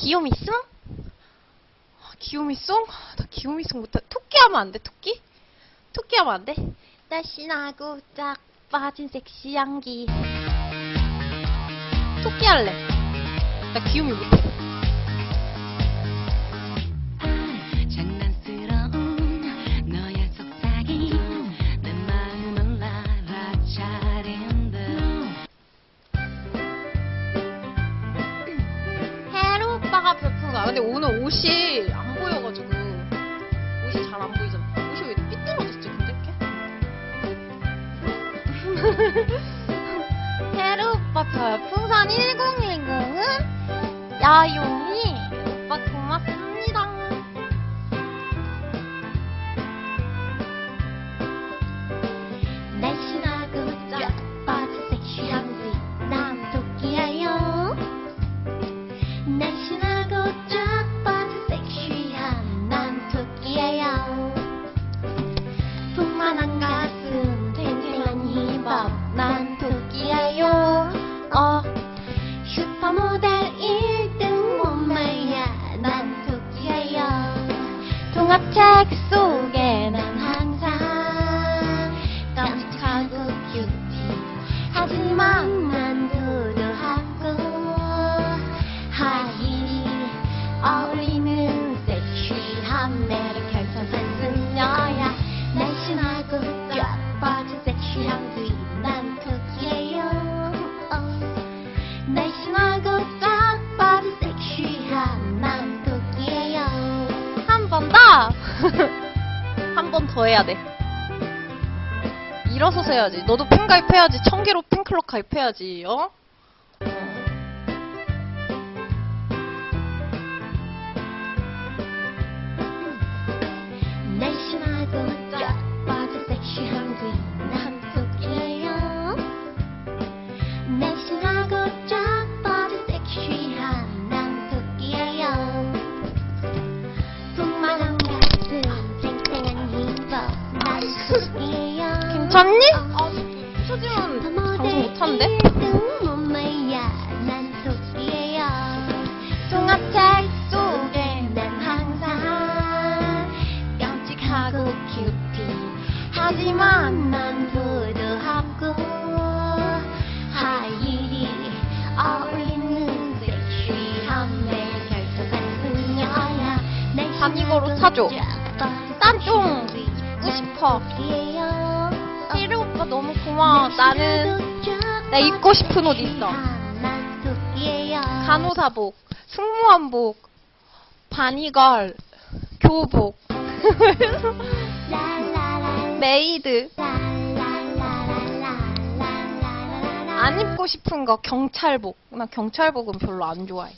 귀요미송? 아, 귀요미송? 아, 나 귀요미송 못해. 토끼 하면 안 돼, 토끼? 토끼 하면 안 돼? 날씬하고 짝 빠진 섹시 향기. 토끼 할래. 나 귀요미 못해. 오빠가 별풍가. 근데 오늘 옷이 안 보여가지고. 옷이 잘 안 보이잖아. 옷이 왜 삐뚤어졌지, 근데 이렇게? 해루 오빠 별풍선 1010은 야용이 오빠 고맙습니다. 날씬하고 쫙 빠진 섹시한 토끼예요 날씬 슈퍼모델 1등 몸매야. 난 토끼예요. 동화책 한 번 더! 해야 돼. 일어서서 해야지. 너도 팬 가입해야지. 천 개로 팬클럽 가입해야지. 어? 날씬하고 괜찮니? 아, 방송 난 항상 깜찍하고 큐티 하지만 난 도도하고 하이힐이 어울리는 섹시한 내 결정한 그녀야 단 이거로 사줘. 딴좀 입고 싶어. 너무 고마워. 나는 나 입고 싶은 옷 있어. 간호사복, 승무원복, 바니걸, 교복, 메이드. 안 입고 싶은 거 경찰복. 나 경찰복은 별로 안 좋아해.